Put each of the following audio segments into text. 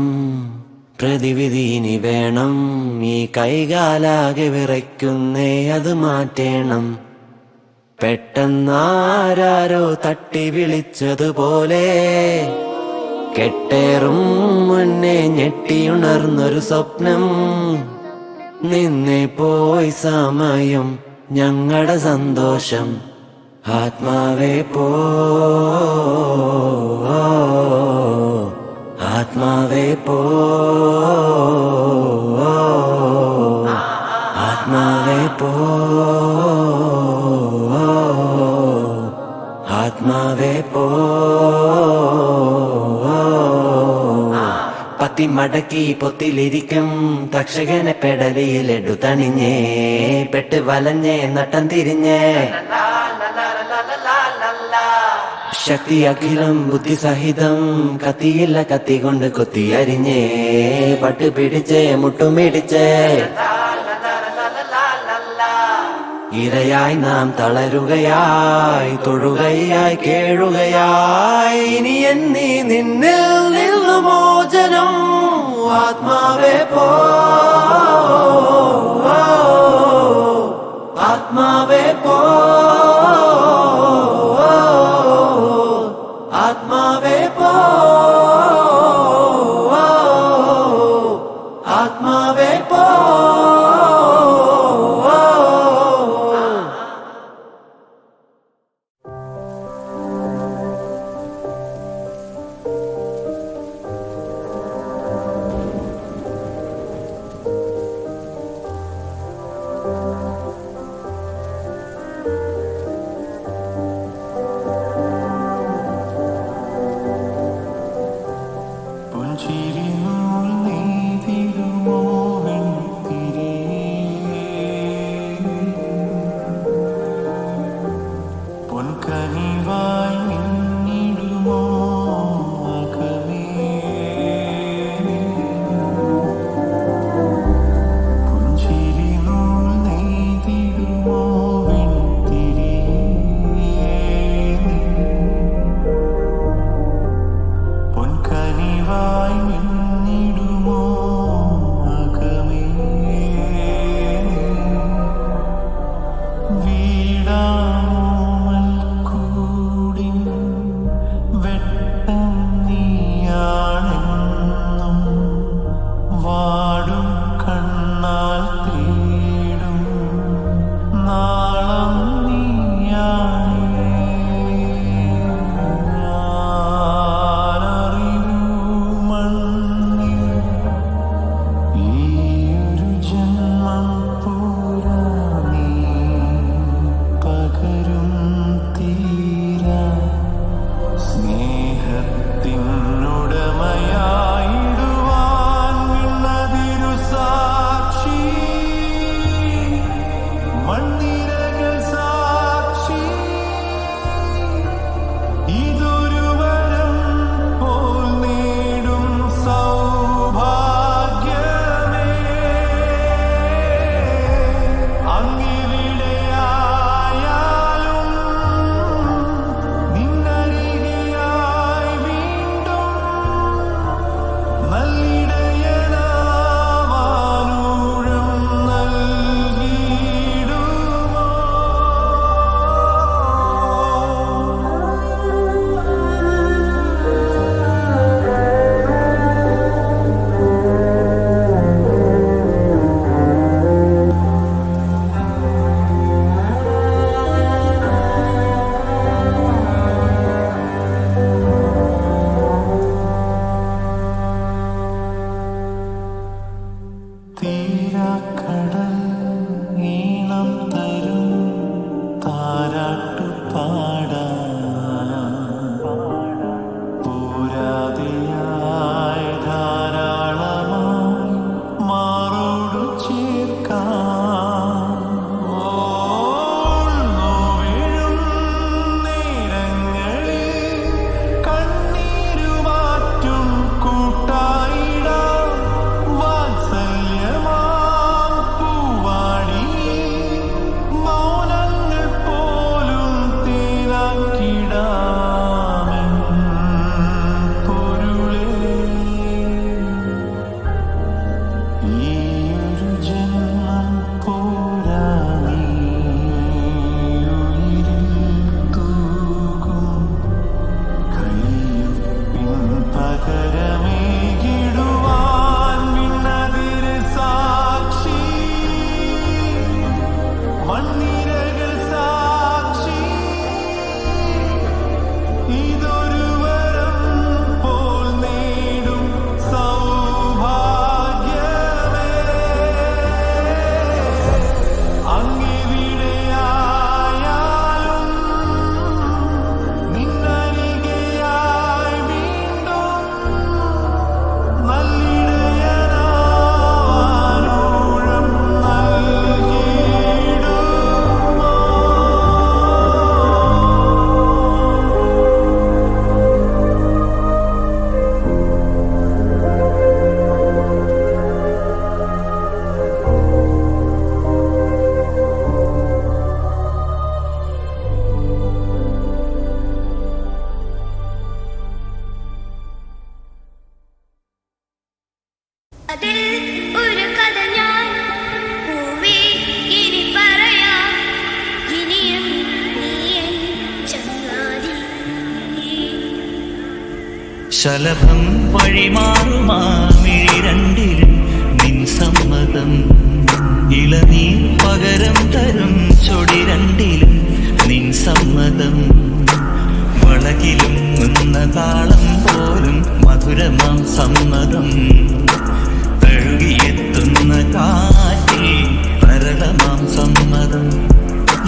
ചെയ്യണം പ്രതിവിധി ഇനി വേണം. ഈ കൈകാലാകെ വിറയ്ക്കുന്നേ അത് മാറ്റേണം. പെട്ടെന്നാരാരോ തട്ടി വിളിച്ചതുപോലെ കെട്ടേറും മുന്നേ ഞെട്ടിയുണർന്നൊരു സ്വപ്നം. നിന്നെ പോയി സമയം ഞങ്ങളുടെ സന്തോഷം. ആത്മാവേ പോ ആത്മാവേ പോ ആത്മാവേ പോ ആത്മാവേ പോ പത്തി മടക്കി പൊത്തിലിരിക്കും. തക്ഷകനെ പെടലിയിലെടു തണിഞ്ഞേ. പെട്ട് വലഞ്ഞേ നട്ടം തിരിഞ്ഞേ. ശക്തി അഖിലം ബുദ്ധി സഹിതം കത്തിയില്ല കത്തി കൊണ്ട് കൊത്തി അരിഞ്ഞേ. പട്ട് പിടിച്ചേ മുട്ടുമിടിച്ചേ ഇരയായി നാം തളരുകയായി തൊഴുകയായി കേഴുകയായി. ഇനി എന്നീ നിന്നിൽ നിന്നു മോചനം ആത്മാവേ പോ. ആത്മാവേ চিরিমা ശലഭം രണ്ടിലും നിൻ സമ്മതം ഇളനീർ പകരം തരും ചൊടി രണ്ടിലും നിൻ സമ്മതം വളകിലും നിന്ന താളം പോലും മധുരമാം സമ്മതം. തഴുകിയെത്തുന്ന കാറ്റിൽ തരളമാം സമ്മതം.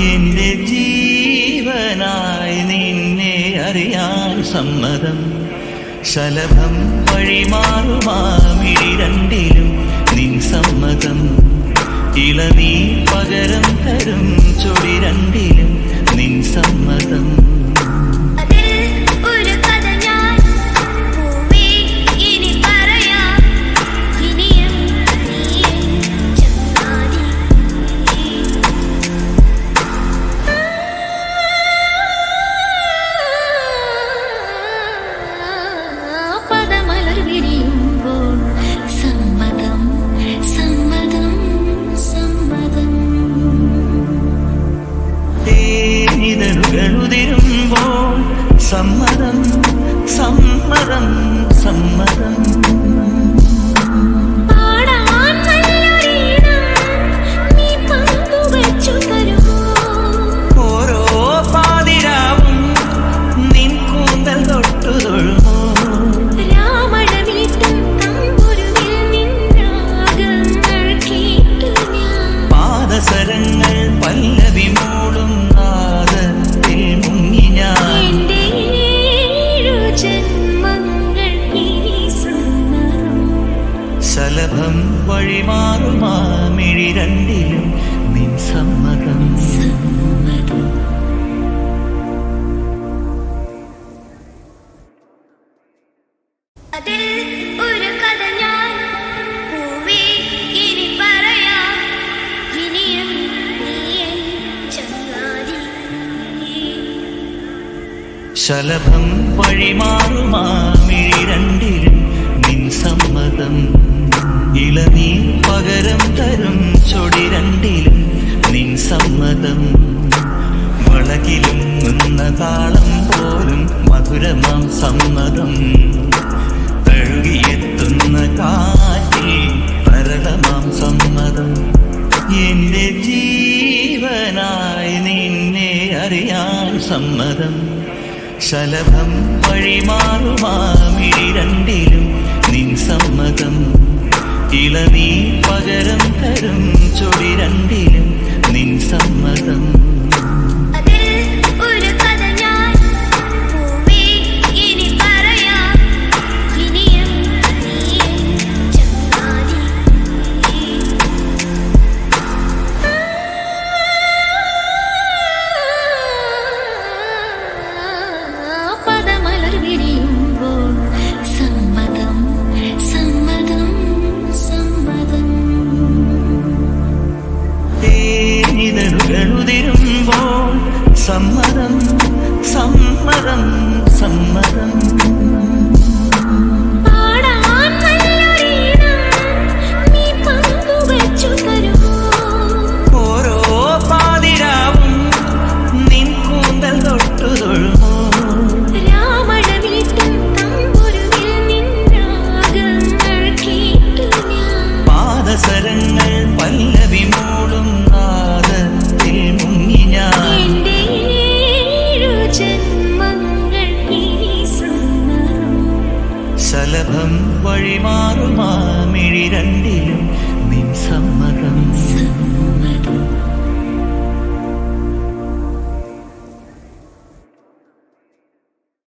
എന്റെ ജീവനായി നിന്നെ അറിയാൻ സമ്മതം. ശലഭം വഴിമാറുമാമിഴി രണ്ടിലും നിൻ സമ്മതം. ഇളനീ പകരം തരും ചൊടി രണ്ടിലും ശലഭം വഴിമാറുമാമിഴി രണ്ടിലും നിൻ സമ്മതം. ഇളനീർ പകരം തരും ചൊടി രണ്ടിലും നിൻ സമ്മതം. വളകിലും നിന്ന താളം പോലും മധുരമാം സമ്മതം. തഴുകിയെത്തുന്ന കാറ്റിൽ തരളമാം സമ്മതം. എന്റെ ജീവനായി നിന്നെ അറിയാൻ സമ്മതം. ശലഭം വഴിമാറുമാമിഴി രണ്ടിലും നിൻ സമ്മതം. ഇളനീ പകരം തരും ചൊടി രണ്ടിലും നിൻ സമ്മതം.